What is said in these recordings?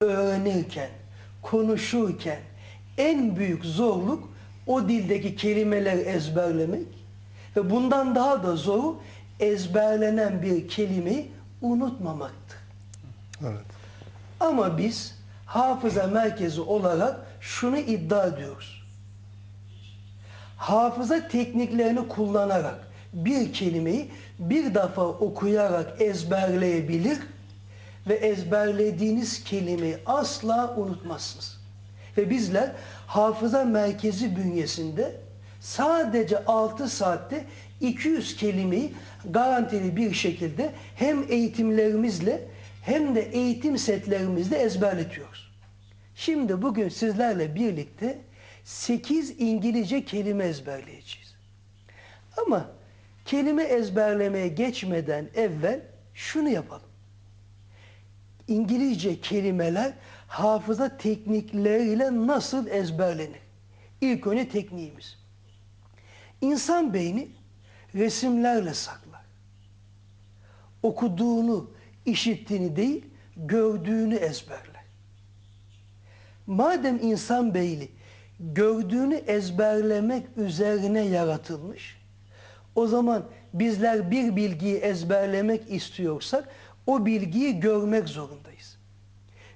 öğrenirken, konuşurken en büyük zorluk o dildeki kelimeleri ezberlemek ve bundan daha da zoru ezberlenen bir kelimeyi unutmamaktır. Evet. Ama biz hafıza merkezi olarak şunu iddia ediyoruz. Hafıza tekniklerini kullanarak bir kelimeyi bir defa okuyarak ezberleyebilir ve ezberlediğiniz kelimeyi asla unutmazsınız. Ve bizler hafıza merkezi bünyesinde sadece 6 saatte 200 kelimeyi garantili bir şekilde hem eğitimlerimizle hem de eğitim setlerimizle ezberletiyoruz. Şimdi bugün sizlerle birlikte 8 İngilizce kelime ezberleyeceğiz. Ama kelime ezberlemeye geçmeden evvel şunu yapalım. İngilizce kelimeler hafıza teknikleriyle nasıl ezberlenir? İlk önce tekniğimiz. İnsan beyni resimlerle saklar. Okuduğunu, işittiğini değil, gördüğünü ezberler. Madem insan beyni gördüğünü ezberlemek üzerine yaratılmış, o zaman bizler bir bilgiyi ezberlemek istiyorsak o bilgiyi görmek zorundayız.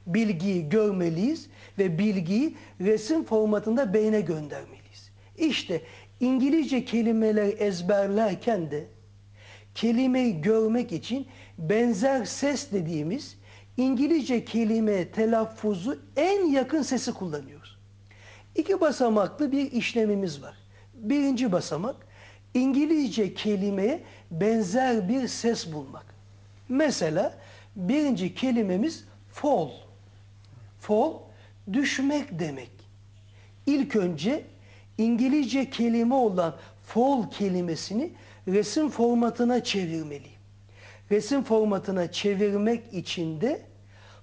Bilgiyi görmeliyiz ve bilgiyi resim formatında beyne göndermeliyiz. İşte İngilizce kelimeleri ezberlerken de kelimeyi görmek için benzer ses dediğimiz İngilizce kelimeye telaffuzu en yakın sesi kullanıyoruz. İki basamaklı bir işlemimiz var. Birinci basamak İngilizce kelimeye benzer bir ses bulmak. Mesela birinci kelimemiz fall. Fall düşmek demek. İlk önce İngilizce kelime olan fall kelimesini resim formatına çevirmeliyim. Resim formatına çevirmek için de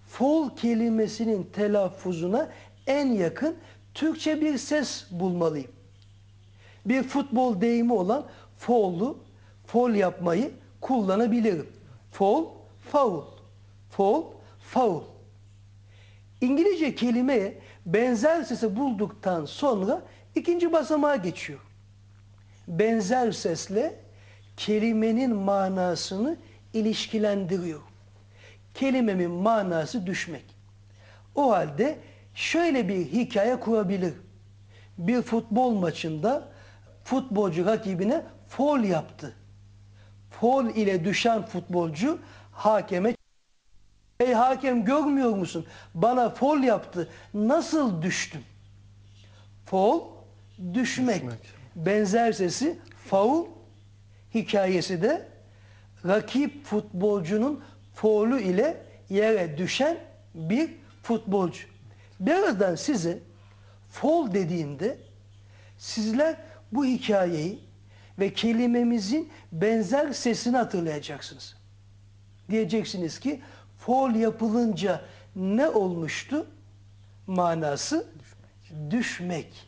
fall kelimesinin telaffuzuna en yakın Türkçe bir ses bulmalıyım. Bir futbol deyimi olan fall'u, fall yapmayı kullanabilirim. Fall, foul. Fall, foul. İngilizce kelimeye benzer sesi bulduktan sonra ikinci basamağa geçiyor. Benzer sesle kelimenin manasını ilişkilendiriyor. Kelimemin manası düşmek. O halde şöyle bir hikaye kurabilir. Bir futbol maçında futbolcu rakibine foul yaptı. Foul ile düşen futbolcu hakeme Ey hakem görmüyor musun? Bana foul yaptı. Nasıl düştüm? Foul düşmek. Düşmek. Benzer sesi faul hikayesi de rakip futbolcunun foul'ü ile yere düşen bir futbolcu. Birazdan size foul dediğimde sizler bu hikayeyi ve kelimemizin benzer sesini hatırlayacaksınız. Diyeceksiniz ki foul yapılınca ne olmuştu? Manası düşmek.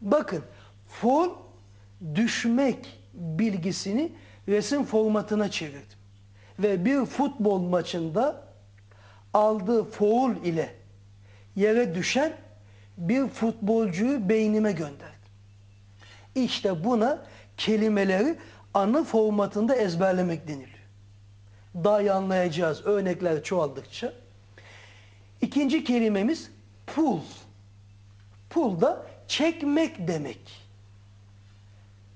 Bakın foul düşmek bilgisini resim formatına çevirdim. Ve bir futbol maçında aldığı foul ile yere düşen bir futbolcuyu beynime gönderdim. İşte buna kelimeleri anı formatında ezberlemek deniliyor. Daha iyi anlayacağız örnekler çoğaldıkça. İkinci kelimemiz pull. Pull da çekmek demek.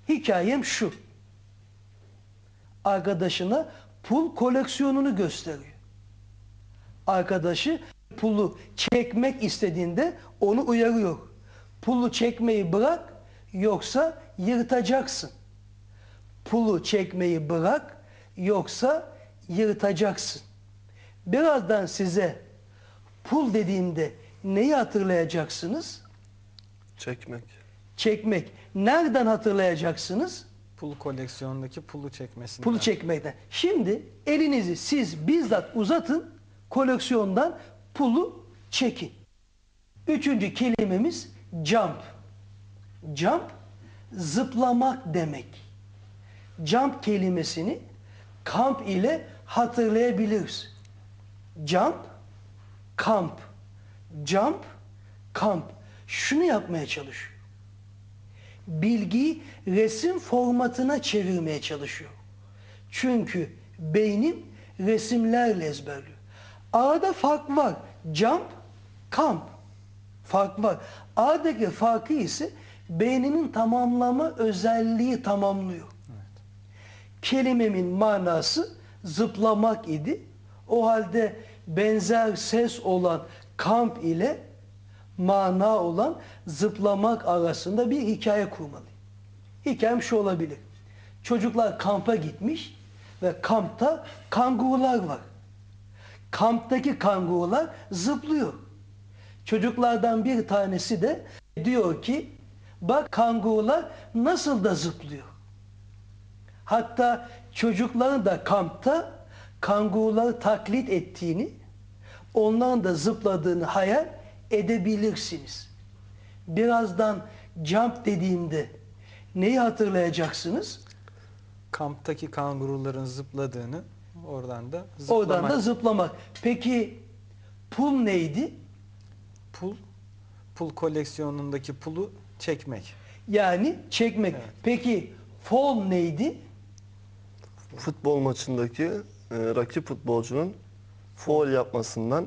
Hikayem şu. Arkadaşına pul koleksiyonunu gösteriyor. Arkadaşı pulu çekmek istediğinde onu uyarıyor. Pulu çekmeyi bırak yoksa yırtacaksın. Pulu çekmeyi bırak yoksa yırtacaksın. Birazdan size pul dediğimde neyi hatırlayacaksınız? Çekmek. Çekmek. Nereden hatırlayacaksınız? Pul koleksiyondaki pulu çekmesinden. Pulu çekmekten. Şimdi elinizi siz bizzat uzatın, koleksiyondan pulu çekin. Üçüncü kelimemiz jump. Jump, zıplamak demek. Jump kelimesini kamp ile hatırlayabiliriz. Jump, kamp. jump, camp. Şunu yapmaya çalışıyor. Bilgiyi resim formatına çevirmeye çalışıyor. Çünkü beynim resimlerle ezberliyor. Arada fark var. Jump, camp. Fark var. Aradaki farkı ise beynimin tamamlama özelliği tamamlıyor. Kelimemin manası zıplamak idi. O halde benzer ses olan kamp ile mana olan zıplamak arasında bir hikaye kurmalıyım. Hikayem şu olabilir. Çocuklar kampa gitmiş ve kampta kangurular var. Kamptaki kangurular zıplıyor. Çocuklardan bir tanesi de diyor ki bak kangurular nasıl da zıplıyor. Hatta çocukların da kampta kanguruları taklit ettiğini, onların da zıpladığını hayal edebilirsiniz. Birazdan jump dediğimde neyi hatırlayacaksınız? Kamptaki kanguruların zıpladığını oradan da zıplamak. Oradan da zıplamak. Peki pul neydi? pul pul koleksiyonundaki pulu çekmek. Yani çekmek. Evet. Peki fall neydi? Futbol maçındaki e, rakip futbolcunun foul yapmasından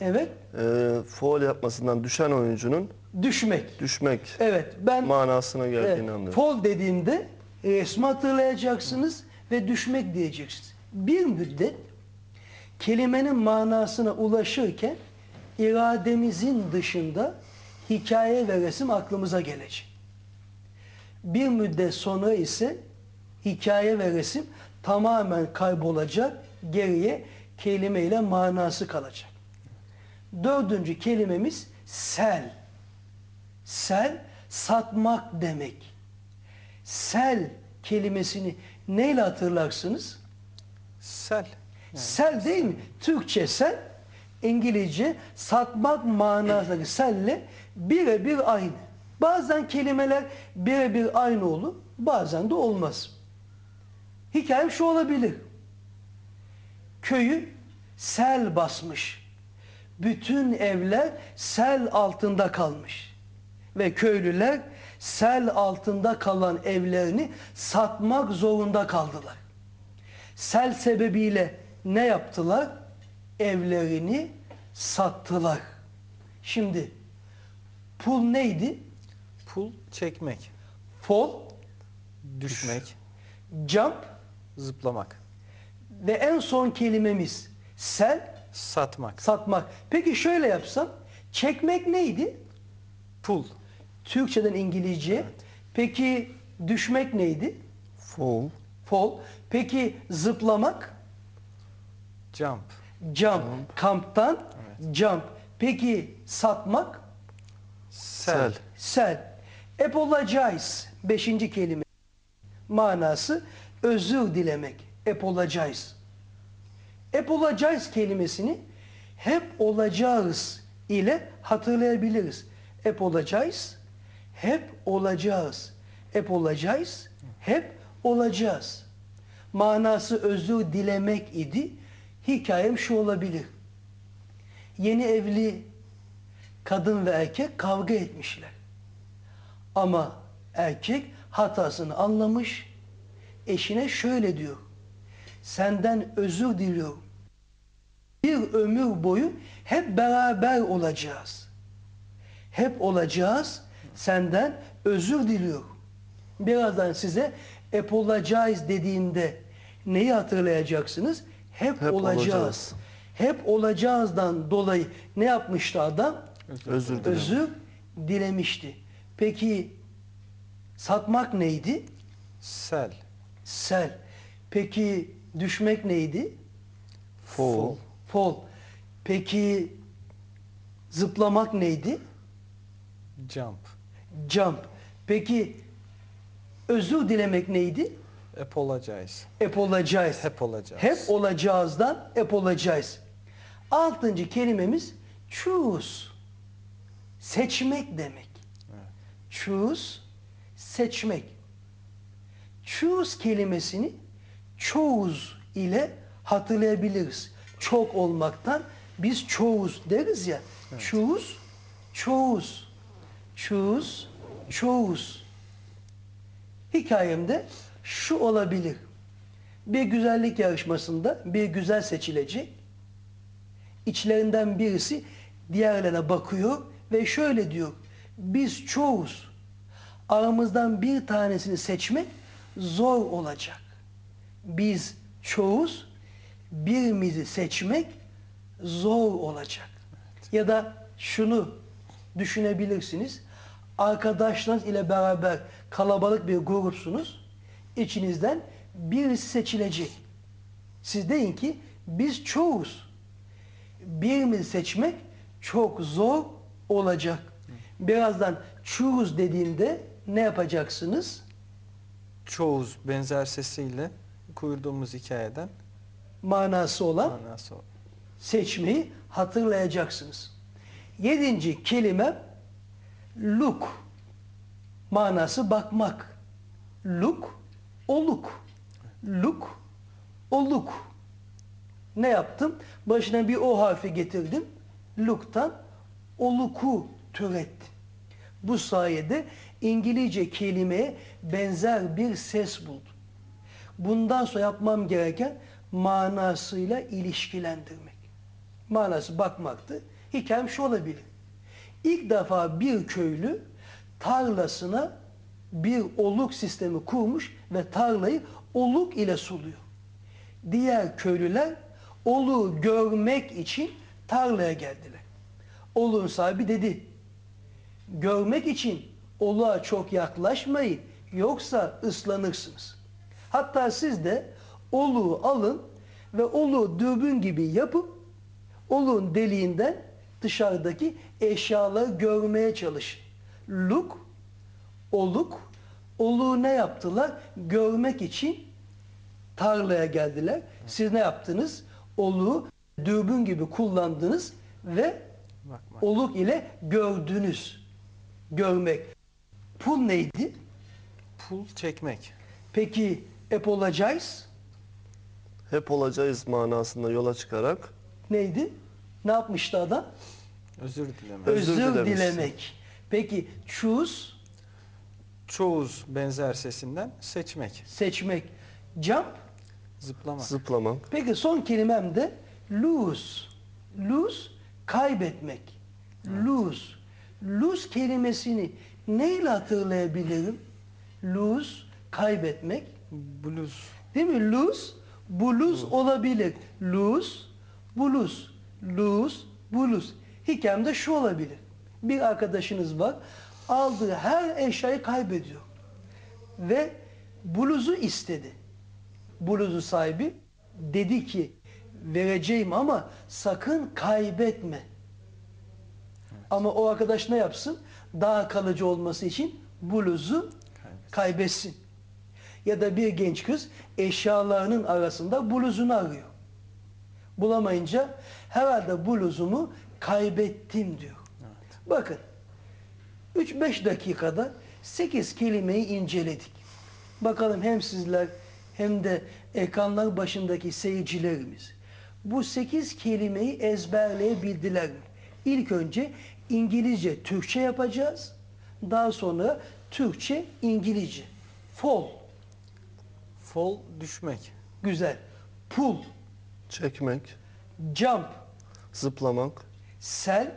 Evet, e, foul yapmasından düşen oyuncunun düşmek. düşmek Evet, ben manasına geldiğini Evet, anlıyorum. Fall dediğimde resmi hatırlayacaksınız ve düşmek diyeceksiniz. Bir müddet kelimenin manasına ulaşırken irademizin dışında hikaye ve resim aklımıza gelecek. Bir müddet sonra ise hikaye ve resim tamamen kaybolacak, geriye kelime ile manası kalacak. Dördüncü kelimemiz sel. Sel satmak demek. Sel kelimesini neyle hatırlarsınız? Sel. Sel değil mi? Türkçe sel, İngilizce satmak manasındaki selle birebir aynı. Bazen kelimeler birebir aynı olur, bazen de olmaz. Hikayem şu olabilir. Köyü sel basmış. Bütün evler sel altında kalmış. Ve köylüler sel altında kalan evlerini satmak zorunda kaldılar. Sel sebebiyle ne yaptılar? Evlerini sattılar. Şimdi pul neydi? Pul çekmek, Fall, düşmek, jump zıplamak, ve en son kelimemiz sel, satmak. satmak. Peki şöyle yapsam, çekmek neydi? Pul, Türkçeden İngilizce. Peki düşmek neydi? Foul, Fall. Peki zıplamak? jump, Jump. Kamptan jump. Peki satmak? sel, Sel. Sel. Apologize. Beşinci kelime. Manası özür dilemek. Apologize. Apologize kelimesini hep olacağız ile hatırlayabiliriz. Apologize, hep olacağız. Apologize, hep olacağız. Manası özür dilemek idi. Hikayem şu olabilir. Yeni evli kadın ve erkek kavga etmişler. Ama erkek hatasını anlamış. Eşine şöyle diyor. Senden özür diliyorum. Bir ömür boyu hep beraber olacağız. Hep olacağız. Senden özür diliyorum. Birazdan size apologize dediğimde neyi hatırlayacaksınız? Hep, Hep olacağız. olacağız. Hep olacağızdan dolayı ne yapmıştı adam? özür dilerim. Özür dilemişti. Peki satmak neydi? sel, Sel. Peki düşmek neydi? Foul, Fall. Peki zıplamak neydi? jump, Jump. Peki özür dilemek neydi? Apologize, Apologize. hep olacağız. Hep olacağızdan apologize. Altıncı kelimemiz choose. Seçmek demek. Choose, seçmek. Choose kelimesini choose ile hatırlayabiliriz. Çok olmaktan Biz çoğuz deriz ya. Çoğuz, çoğuz, çoğuz, çoğuz. Hikayemde şu olabilir. Bir güzellik yarışmasında bir güzel seçilecek. İçlerinden birisi diğerlerine bakıyor ve şöyle diyor. Biz çoğuz. Aramızdan bir tanesini seçmek zor olacak. Biz çoğuz. Birimizi seçmek zor olacak. Ya da şunu düşünebilirsiniz. Arkadaşlarınız ile beraber kalabalık bir grupsunuz. İçinizden birisi seçilecek. Siz deyin ki biz çoğuz. Birimizi seçmek çok zor olacak. Birazdan çoğuz dediğinde ne yapacaksınız? Çoğuz benzer sesiyle kurduğumuz hikayeden Manası olan manası o. seçmeyi hatırlayacaksınız. Yedinci kelime look. Manası bakmak. Look, oluk. Look, oluk. Ne yaptım? Başına bir o harfi getirdim. Look'tan oluku türettim. Bu sayede İngilizce kelimeye benzer bir ses buldum. Bundan sonra yapmam gereken manasıyla ilişkilendirmek. Manası bakmaktı. Hikayem şu olabilir. İlk defa bir köylü tarlasına bir oluk sistemi kurmuş ve tarlayı oluk ile suluyor. Diğer köylüler oluğu görmek için tarlaya geldiler. Oluğun sahibi dedi, görmek için oluğa çok yaklaşmayın yoksa ıslanırsınız. Hatta siz de oluğu alın ve oluğu dürbün gibi yapıp oluğun deliğinden dışarıdaki eşyaları görmeye çalışın. Look, oluk, oluğu ne yaptılar? Görmek için tarlaya geldiler. Siz ne yaptınız? Oluğu dürbün gibi kullandınız ve oluk ile gördünüz. Görmek. Pul neydi? Pul çekmek. Peki apologize Hep olacağız manasında yola çıkarak neydi? Ne yapmıştı adam? Özür dilemek. Özür Özür, dilemek. Peki choose Çoğuz benzer sesinden seçmek. seçmek. Jump. Zıplamak. zıplamak, Peki son kelimem de lose. Lose kaybetmek. Lose. Lose kelimesini neyle hatırlayabilirim? Lose kaybetmek. Blues. Değil mi? Lose, blues olabilir. Lose, blues. Lose, blues. Hikayemde şu olabilir. Bir arkadaşınız var. Aldığı her eşyayı kaybediyor. Ve bluzu istedi. Bluzun sahibi dedi ki vereceğim ama sakın kaybetme. Ama o arkadaş ne yapsın? Daha kalıcı olması için bluzu Kaybetsin. kaybetsin. Ya da bir genç kız eşyalarının arasında bluzunu arıyor. Bulamayınca herhalde bluzumu kaybettim diyor. Bakın 3-5 dakikada 8 kelimeyi inceledik. Bakalım hem sizler hem de ekranlar başındaki seyircilerimiz bu 8 kelimeyi ezberleyebildiler mi? İlk önce İngilizce Türkçe yapacağız. Daha sonra Türkçe İngilizce. Fall Fall düşmek. güzel. Pull, çekmek, jump, zıplamak, sell,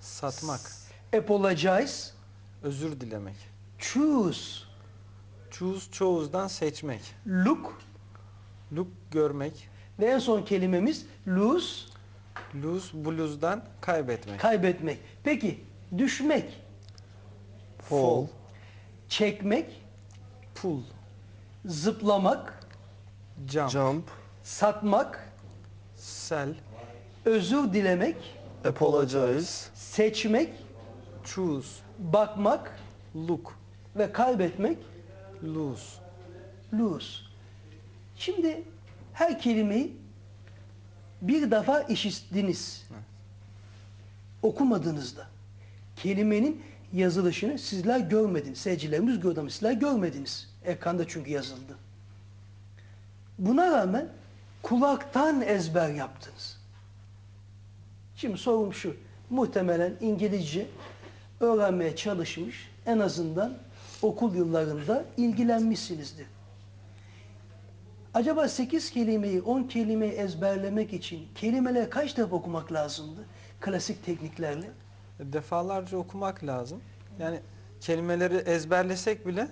Satmak. apologize, Özür dilemek. choose, Choose çoğuzdan seçmek. look Look görmek. ve en son kelimemiz lose, Lose blues'dan kaybetmek. kaybetmek. Peki düşmek, fall, çekmek, Pull. zıplamak, Jump. jump, satmak, Sell. özür dilemek, apologize, seçmek, Choose. Bakmak Look. ve kaybetmek Lose. lose. Şimdi her kelimeyi bir defa işittiniz. Okumadığınızda kelimenin yazılışını sizler görmediniz. Seyircilerimiz gördü ama sizler görmediniz. Ekranda çünkü yazıldı. Buna rağmen kulaktan ezber yaptınız. Şimdi sorum şu. Muhtemelen İngilizce öğrenmeye çalışmış. En azından okul yıllarında ilgilenmişsinizdir. Acaba 8 kelimeyi, 10 kelimeyi ezberlemek için kelimeleri kaç defa okumak lazımdı? Klasik tekniklerle. Defalarca okumak lazım. Yani kelimeleri ezberlesek bile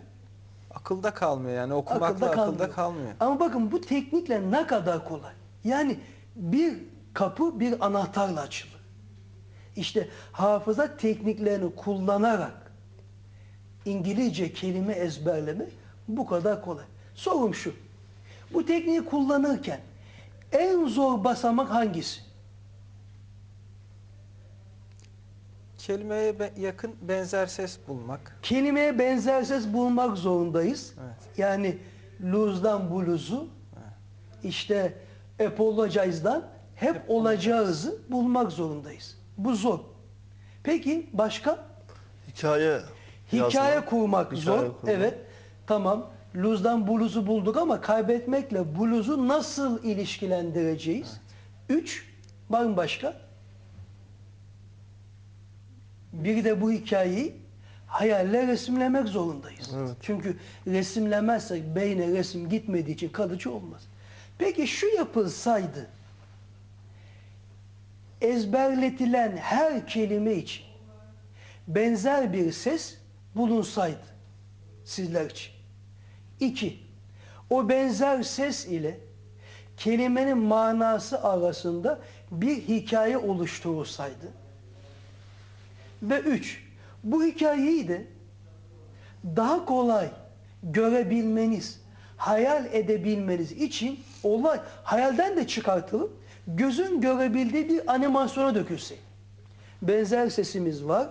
akılda kalmıyor. Yani okumakla akılda, kalmıyor. kalmıyor. Ama bakın bu teknikle ne kadar kolay. Yani bir kapı bir anahtarla açılır. İşte hafıza tekniklerini kullanarak İngilizce kelime ezberleme bu kadar kolay. Sorum şu. Bu tekniği kullanırken en zor basamak hangisi? Kelimeye be- yakın benzer ses bulmak. Kelimeye benzer ses bulmak zorundayız. Evet. Yani lose'dan blues'u işte apologize'dan hep olacağızı bulmak zorundayız. Bu zor. Peki başka? Hikaye Hikaye yazmak. kurmak Hikaye zor. kurmak. Evet. Tamam. Lose'dan blues'u bulduk ama kaybetmekle blues'u nasıl ilişkilendireceğiz? Üç. Var mı başka? Bir de bu hikayeyi hayalle resimlemek zorundayız. Evet. Çünkü resimlemezsek beyne resim gitmediği için kalıcı olmaz. Peki şu yapılsaydı ezberletilen her kelime için benzer bir ses bulunsaydı sizler için. İki, o benzer ses ile kelimenin manası arasında bir hikaye oluşturulsaydı. Ve üç, bu hikayeyi de daha kolay görebilmeniz, hayal edebilmeniz için olay hayalden de çıkartılıp gözün görebildiği bir animasyona dökülse. Benzer sesimiz var,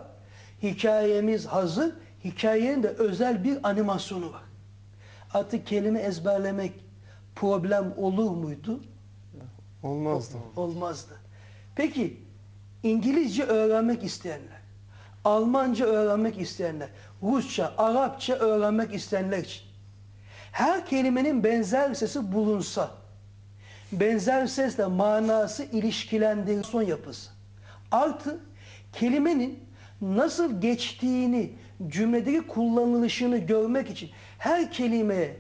hikayemiz hazır, hikayenin de özel bir animasyonu var. Artık kelime ezberlemek problem olur muydu? Olmazdı. Olmazdı. Peki İngilizce öğrenmek isteyenler, Almanca öğrenmek isteyenler, Rusça, Arapça öğrenmek isteyenler için her kelimenin benzer sesi bulunsa, benzer sesle manası ilişkilendirson yapısı. Artı kelimenin nasıl geçtiğini, cümledeki kullanılışını görmek için her kelimeye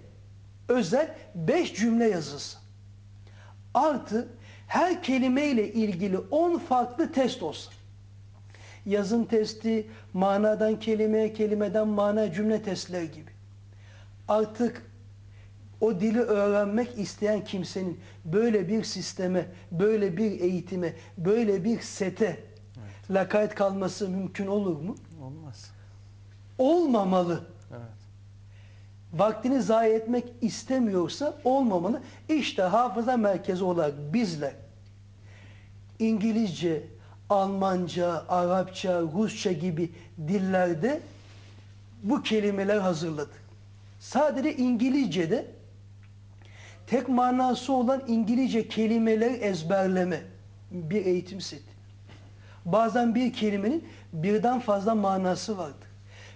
özel beş cümle yazılsın. Artı her kelimeyle ilgili 10 farklı test olsun. Yazım testi, manadan kelimeye, kelimeden mana cümle testleri gibi. Artık o dili öğrenmek isteyen kimsenin böyle bir sisteme, böyle bir eğitime, böyle bir sete lakayt kalması mümkün olur mu? Olmaz. Olmamalı. Evet. vaktini zayi etmek istemiyorsa olmamalı. İşte hafıza merkezi olarak bizler İngilizce, Almanca, Arapça, Rusça gibi dillerde bu kelimeler hazırladık. Sadece İngilizce'de tek manası olan İngilizce kelimeleri ezberleme bir eğitim seti. Bazen bir kelimenin birden fazla manası vardır.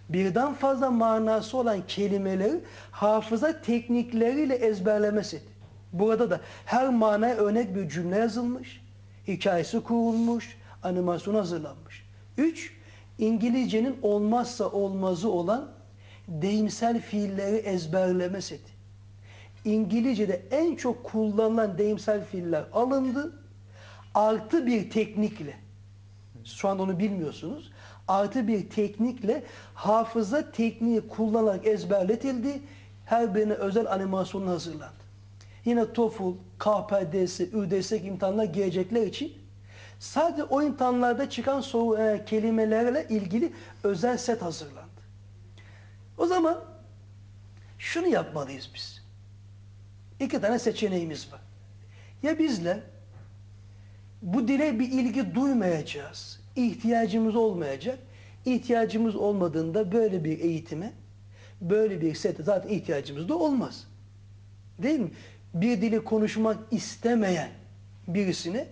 Birden fazla manası olan kelimeleri hafıza teknikleriyle ezberleme seti. Burada da her manaya örnek bir cümle yazılmış, hikayesi kurulmuş, animasyon hazırlanmış. Üç, İngilizcenin olmazsa olmazı olan deyimsel fiilleri ezberleme seti. İngilizce'de en çok kullanılan deyimsel fiiller alındı. Artı bir teknikle, şu an onu bilmiyorsunuz, artı bir teknikle hafıza tekniği kullanarak ezberletildi. Her birine özel animasyon hazırlandı. Yine TOEFL, KPDS, ÜDS imtihanlar gelecekler için sadece o imtihanlarda çıkan soru, e, kelimelerle ilgili özel set hazırlandı. O zaman şunu yapmalıyız biz. İki tane seçeneğimiz var. Ya bizler bu dile bir ilgi duymayacağız. ihtiyacımız olmayacak. İhtiyacımız olmadığında böyle bir eğitime, böyle bir sete zaten ihtiyacımız da olmaz. Değil mi? Bir dili konuşmak istemeyen birisine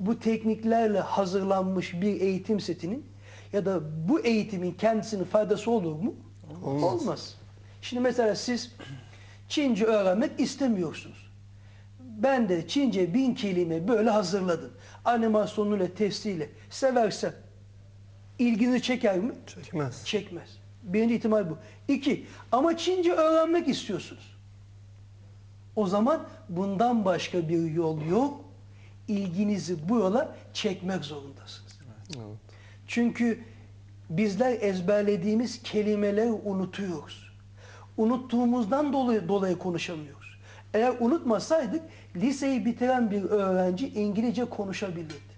bu tekniklerle hazırlanmış bir eğitim setinin ya da bu eğitimin kendisinin faydası olur mu? Olmaz. Olmaz. Şimdi mesela siz Çince öğrenmek istemiyorsunuz. Ben de Çince bin kelime böyle hazırladım. animasyonuyla, testiyle seversen ilgini çeker mi? Çekmez. Çekmez. Birinci ihtimal bu. İki, ama Çince öğrenmek istiyorsunuz. O zaman bundan başka bir yol yok. İlginizi bu yola çekmek zorundasınız. Evet. Çünkü bizler ezberlediğimiz kelimeleri unutuyoruz. Unuttuğumuzdan dolayı, dolayı konuşamıyoruz. Eğer unutmasaydık liseyi bitiren bir öğrenci İngilizce konuşabilirdi.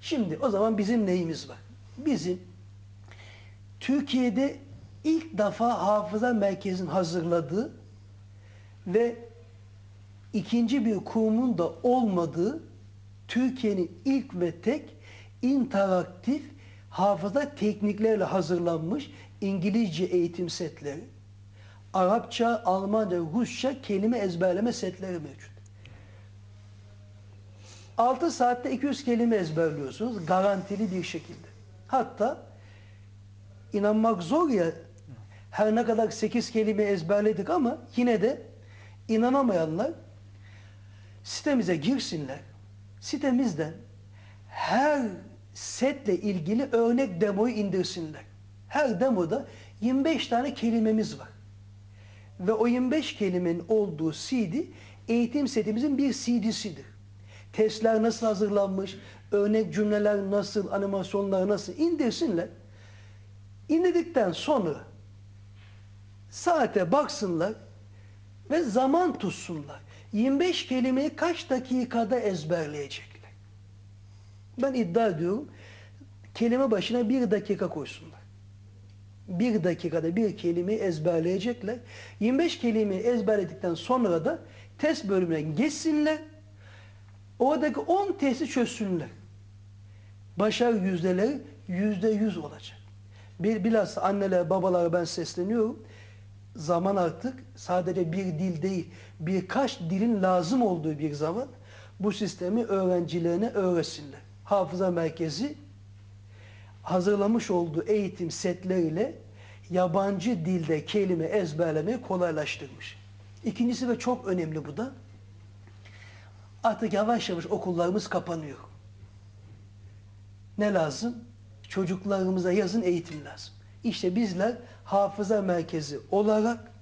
Şimdi o zaman bizim neyimiz var? Bizim Türkiye'de ilk defa hafıza merkezinin hazırladığı ve ikinci bir kurumun da olmadığı Türkiye'nin ilk ve tek interaktif hafıza tekniklerle hazırlanmış İngilizce eğitim setleri, Arapça, Almanca, Rusça kelime ezberleme setleri mevcut. 6 saatte 200 kelime ezberliyorsunuz garantili bir şekilde. Hatta inanmak zor ya her ne kadar 8 kelime ezberledik ama yine de inanamayanlar sitemize girsinler. Sitemizden her setle ilgili örnek demoyu indirsinler. Her demoda 25 tane kelimemiz var. Ve o 25 kelimenin olduğu CD eğitim setimizin bir CD'sidir. Testler nasıl hazırlanmış, örnek cümleler nasıl, animasyonlar nasıl indirsinler. İndirdikten sonra saate baksınlar ve zaman tutsunlar. 25 kelimeyi kaç dakikada ezberleyecekler? Ben iddia ediyorum kelime başına bir dakika koysunlar. Bir dakikada bir kelimeyi ezberleyecekler. 25 kelimeyi ezberledikten sonra da test bölümüne geçsinler. Oradaki 10 testi çözsünler. Başarı yüzdeleri yüzde yüz olacak. Bilhassa anneler, babalara ben sesleniyorum. Zaman artık sadece bir dil değil, birkaç dilin lazım olduğu bir zaman bu sistemi öğrencilerine öğretsinler. Hafıza merkezi hazırlamış olduğu eğitim setleriyle yabancı dilde kelime ezberlemeyi kolaylaştırmış. İkincisi ve çok önemli bu da artık yavaş yavaş okullarımız kapanıyor. Ne lazım? Çocuklarımıza yazın eğitim lazım. İşte bizler hafıza merkezi olarak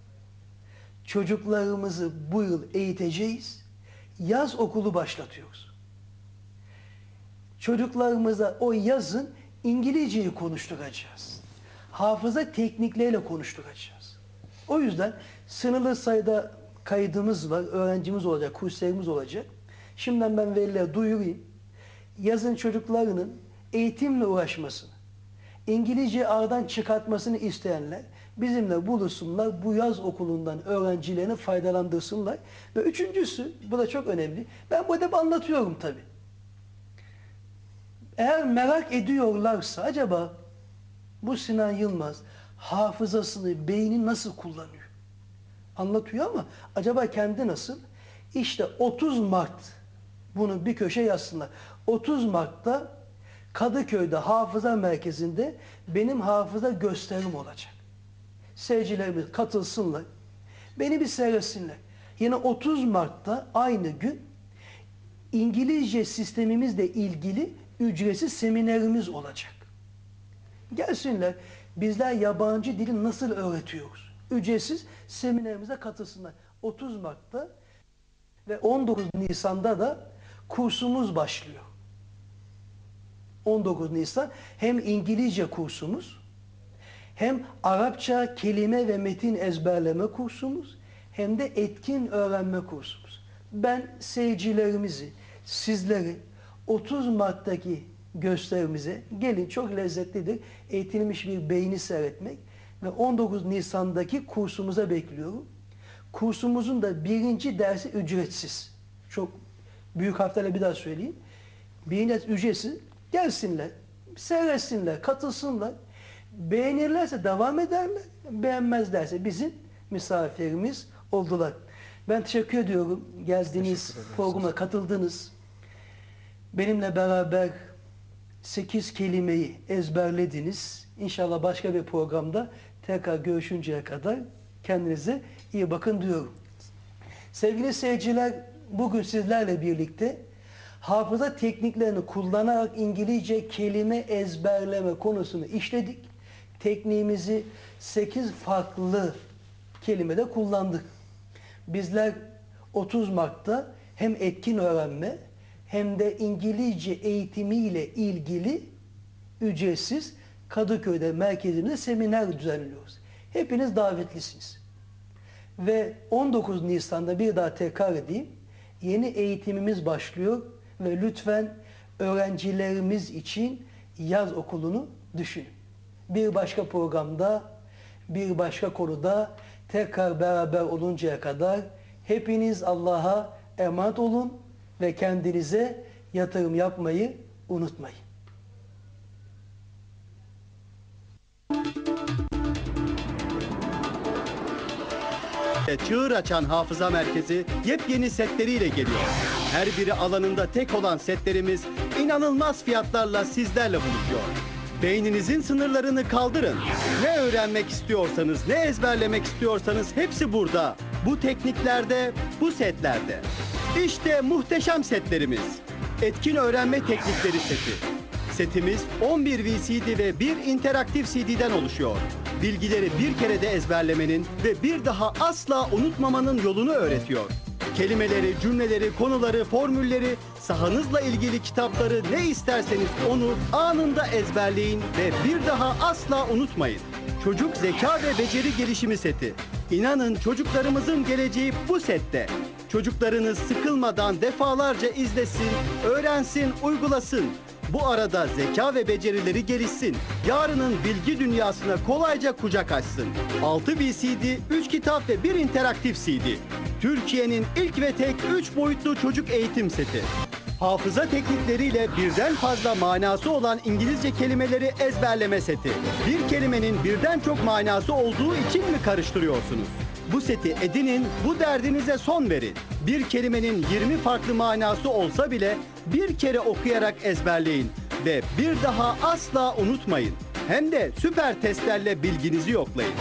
çocuklarımızı bu yıl eğiteceğiz. Yaz okulu başlatıyoruz. Çocuklarımıza o yazın İngilizceyi konuşturacağız. Hafıza teknikleriyle konuşturacağız. O yüzden sınırlı sayıda kaydımız var, öğrencimiz olacak, kurslarımız olacak. Şimdiden ben velilere duyurayım. Yazın çocuklarının eğitimle uğraşmasını, İngilizce aradan çıkartmasını isteyenler bizimle buluşsunlar, bu yaz okulundan öğrencilerini faydalandırsınlar. Ve üçüncüsü, bu da çok önemli, ben bu hep anlatıyorum tabii. Eğer merak ediyorlarsa acaba bu Sinan Yılmaz hafızasını, beyni nasıl kullanıyor? Anlatıyor ama acaba kendi nasıl? İşte 30 Mart bunu bir köşe yazsınlar. 30 Mart'ta Kadıköy'de hafıza merkezinde benim hafıza gösterim olacak. Seyircilerimiz katılsınlar. Beni bir seyretsinler. Yine 30 Mart'ta aynı gün İngilizce sistemimizle ilgili ücretsiz seminerimiz olacak. Gelsinler. Bizler yabancı dili nasıl öğretiyoruz? Ücretsiz seminerimize katılsınlar. 30 Mart'ta ve 19 Nisan'da da kursumuz başlıyor. 19 Nisan hem İngilizce kursumuz hem Arapça kelime ve metin ezberleme kursumuz hem de etkin öğrenme kursumuz. Ben seyircilerimizi, sizleri 30 Mart'taki gösterimize gelin çok lezzetlidir. Eğitilmiş bir beyni seyretmek ve 19 Nisan'daki kursumuza bekliyorum. Kursumuzun da birinci dersi ücretsiz. Çok büyük harflerle bir daha söyleyeyim. Birinci ders ücretsiz. Gelsinler, seyretsinler, katılsınlar. Beğenirlerse devam ederler. Beğenmezlerse bizim misafirimiz oldular. Ben teşekkür ediyorum. Geldiğiniz Teşekkür programa katıldınız. Benimle beraber 8 kelimeyi ezberlediniz. İnşallah başka bir programda tekrar görüşünceye kadar kendinize iyi bakın diyorum. Sevgili seyirciler, bugün sizlerle birlikte hafıza tekniklerini kullanarak İngilizce kelime ezberleme konusunu işledik. Tekniğimizi 8 farklı kelimede kullandık. Bizler 30 Mart'ta hem etkin öğrenme hem de İngilizce eğitimiyle ilgili ücretsiz Kadıköy'de merkezimizde seminer düzenliyoruz. Hepiniz davetlisiniz. Ve 19 Nisan'da bir daha tekrar edeyim. Yeni eğitimimiz başlıyor ve lütfen öğrencilerimiz için yaz okulunu düşünün. Bir başka programda, bir başka konuda tekrar beraber oluncaya kadar hepiniz Allah'a emanet olun ve kendinize yatırım yapmayı unutmayın. Çığır açan hafıza merkezi yepyeni setleriyle geliyor. Her biri alanında tek olan setlerimiz inanılmaz fiyatlarla sizlerle buluşuyor. Beyninizin sınırlarını kaldırın. Ne öğrenmek istiyorsanız, ne ezberlemek istiyorsanız hepsi burada. Bu tekniklerde, bu setlerde. İşte muhteşem setlerimiz. Etkin öğrenme teknikleri seti. Setimiz 11 VCD ve bir interaktif CD'den oluşuyor. Bilgileri bir kerede ezberlemenin ve bir daha asla unutmamanın yolunu öğretiyor. Kelimeleri, cümleleri, konuları, formülleri, sahanızla ilgili kitapları ne isterseniz onu anında ezberleyin ve bir daha asla unutmayın. Çocuk zeka ve beceri gelişimi seti. İnanın çocuklarımızın geleceği bu sette. Çocuklarınız sıkılmadan defalarca izlesin, öğrensin, uygulasın. Bu arada zeka ve becerileri gelişsin. Yarının bilgi dünyasına kolayca kucak açsın. 6 VCD, 3 kitap ve 1 interaktif CD. Türkiye'nin ilk ve tek 3 boyutlu çocuk eğitim seti. Hafıza teknikleriyle birden fazla manası olan İngilizce kelimeleri ezberleme seti. Bir kelimenin birden çok manası olduğu için mi karıştırıyorsunuz? Bu seti edinin, bu derdinize son verin. Bir kelimenin 20 farklı manası olsa bile bir kere okuyarak ezberleyin ve bir daha asla unutmayın. Hem de süper testlerle bilginizi yoklayın.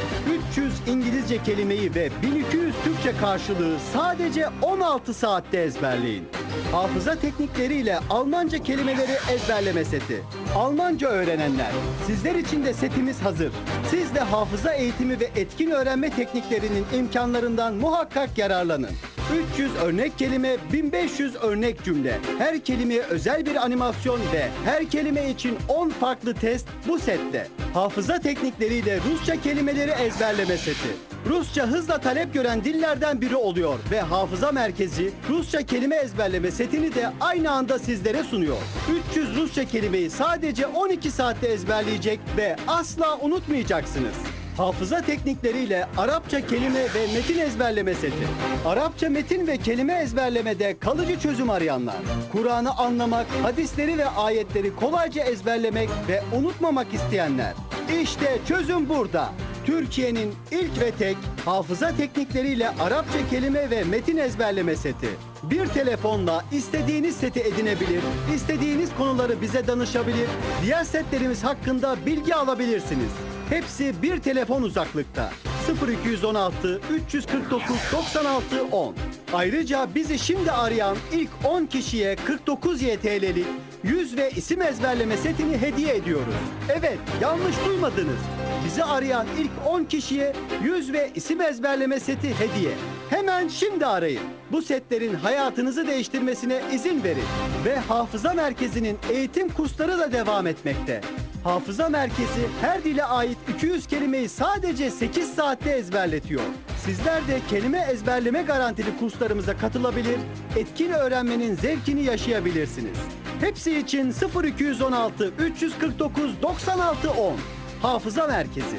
300 İngilizce kelimeyi ve 1200 Türkçe karşılığı sadece 16 saatte ezberleyin. Hafıza teknikleriyle Almanca kelimeleri ezberleme seti. Almanca öğrenenler, sizler için de setimiz hazır. Siz de hafıza eğitimi ve etkin öğrenme tekniklerinin imkanlarından muhakkak yararlanın. 300 örnek kelime, 1500 örnek cümle. Her kelimeye özel bir animasyon ve her kelime için 10 farklı test bu sette. Hafıza teknikleriyle Rusça kelimeleri ezberleme seti. Rusça hızla talep gören dillerden biri oluyor ve Hafıza Merkezi Rusça kelime ezberleme setini de aynı anda sizlere sunuyor. 300 Rusça kelimeyi sadece 12 saatte ezberleyecek ve asla unutmayacaksınız. Hafıza teknikleriyle Arapça kelime ve metin ezberleme seti. Arapça metin ve kelime ezberlemede kalıcı çözüm arayanlar. Kur'an'ı anlamak, hadisleri ve ayetleri kolayca ezberlemek ve unutmamak isteyenler. İşte çözüm burada. Türkiye'nin ilk ve tek hafıza teknikleriyle Arapça kelime ve metin ezberleme seti. Bir telefonla istediğiniz seti edinebilir, istediğiniz konuları bize danışabilir, diğer setlerimiz hakkında bilgi alabilirsiniz. Hepsi bir telefon uzaklıkta. 0216 349 96 10. Ayrıca bizi şimdi arayan ilk 10 kişiye 49 YTL'lik yüz ve isim ezberleme setini hediye ediyoruz. Evet, yanlış duymadınız. Bizi arayan ilk 10 kişiye yüz ve isim ezberleme seti hediye. Hemen şimdi arayın. Bu setlerin hayatınızı değiştirmesine izin verin. Ve Hafıza Merkezi'nin eğitim kursları da devam etmekte. Hafıza Merkezi her dile ait 200 kelimeyi sadece 8 saatte ezberletiyor. Sizler de kelime ezberleme garantili kurslarımıza katılabilir, etkin öğrenmenin zevkini yaşayabilirsiniz. Hepsi için 0216 349 96 10 Hafıza Merkezi